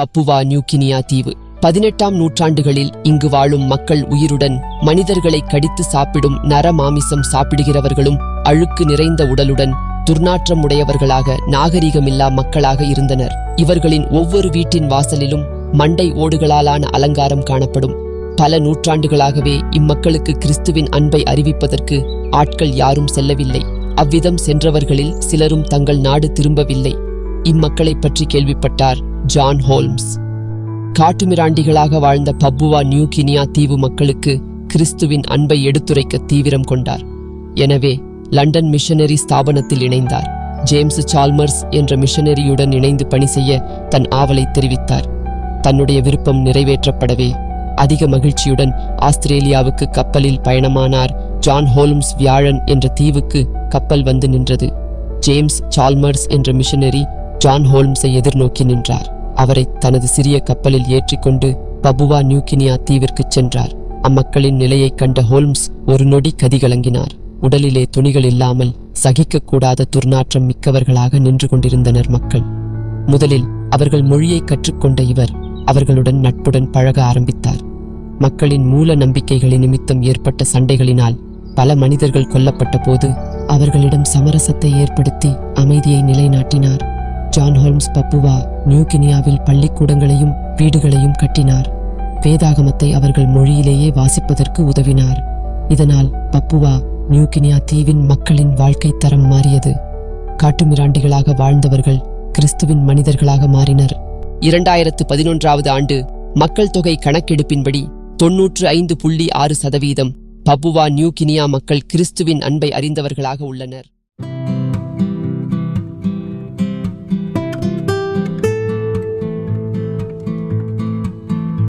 Papua New Guinea தீவு. பதினெட்டாம் நூற்றாண்டுகளில் இங்கு வாழும் மக்கள் உயிருடன் மனிதர்களை கடித்து சாப்பிடும் நரமாமிசம் சாப்பிடுகிறவர்களும் அழுக்கு நிறைந்த உடலுடன் துர்நாற்றம் உடையவர்களாக நாகரிகமில்லா மக்களாக இருந்தனர். இவர்களின் ஒவ்வொரு வீட்டின் வாசலிலும் மண்டை ஓடுகளாலான அலங்காரம் காணப்படும். பல நூற்றாண்டுகளாகவே இம்மக்களுக்கு கிறிஸ்துவின் அன்பை அறிவிப்பதற்கு ஆட்கள் யாரும் செல்லவில்லை. அவ்விதம் சென்றவர்களில் சிலரும் தங்கள் நாடு திரும்பவில்லை. இம்மக்களைப் பற்றி கேள்விப்பட்டார். John Holmes. காட்டுமிராண்டிகளாக வாழ்ந்த பப்புவா நியூ கினியா தீவு மக்களுக்கு கிறிஸ்துவின் அன்பை எடுத்துரைக்க தீவிரம் கொண்டார். எனவே லண்டன் மிஷனரி ஸ்தாபனத்தில் இணைந்தார். ஜேம்ஸ் சால்மர்ஸ் என்ற மிஷனரியுடன் இணைந்து பணி செய்ய தன் ஆவலை தெரிவித்தார். தன்னுடைய விருப்பம் நிறைவேற்றப்படவே அதிக மகிழ்ச்சியுடன் ஆஸ்திரேலியாவுக்கு கப்பலில் பயணமானார் ஜான் ஹோல்ம்ஸ் வியாழன் என்ற தீவுக்கு கப்பல் வந்து நின்றது. ஜேம்ஸ் சால்மர்ஸ் என்ற மிஷனரி ஜான் ஹோல்ம்ஸை எதிர்நோக்கி நின்றார். அவரை தனது சிறிய கப்பலில் ஏற்றிக்கொண்டு பபுவா நியூகினியா தீவிற்குச் சென்றார். அம்மக்களின் நிலையைக் கண்ட ஹோல்ம்ஸ் ஒரு நொடி கதிகலங்கினார் உடலிலே துணிகள் இல்லாமல் சகிக்கக்கூடாத துர்நாற்றம் மிக்கவர்களாக நின்று கொண்டிருந்தனர் மக்கள். முதலில் அவர்கள் மொழியை கற்றுக்கொண்ட இவர் அவர்களுடன் நட்புடன் பழக ஆரம்பித்தார். மக்களின் மூல நம்பிக்கைகளின் நிமித்தம் ஏற்பட்ட சண்டைகளினால் பல மனிதர்கள் கொல்லப்பட்ட போது அவர்களிடம் சமரசத்தை ஏற்படுத்தி அமைதியை நிலைநாட்டினார். ஜான் ஹோல்ம்ஸ் பப்புவா நியூ கினியாவில் பள்ளிக்கூடங்களையும் வீடுகளையும் கட்டினார். வேதாகமத்தை அவர்கள் மொழியிலேயே வாசிப்பதற்கு உதவினார். இதனால் பப்புவா நியூ கினியா தீவின் மக்களின் வாழ்க்கை தரம் மாறியது. காட்டுமிராண்டிகளாக வாழ்ந்தவர்கள் கிறிஸ்துவின் மனிதர்களாக மாறினர். இரண்டாயிரத்து பதினொன்றாவது ஆண்டு மக்கள் தொகை கணக்கெடுப்பின்படி தொன்னூற்று ஐந்து புள்ளி ஆறு சதவீதம் பப்புவா நியூ கினியா மக்கள் கிறிஸ்துவின் அன்பை அறிந்தவர்களாக உள்ளனர்.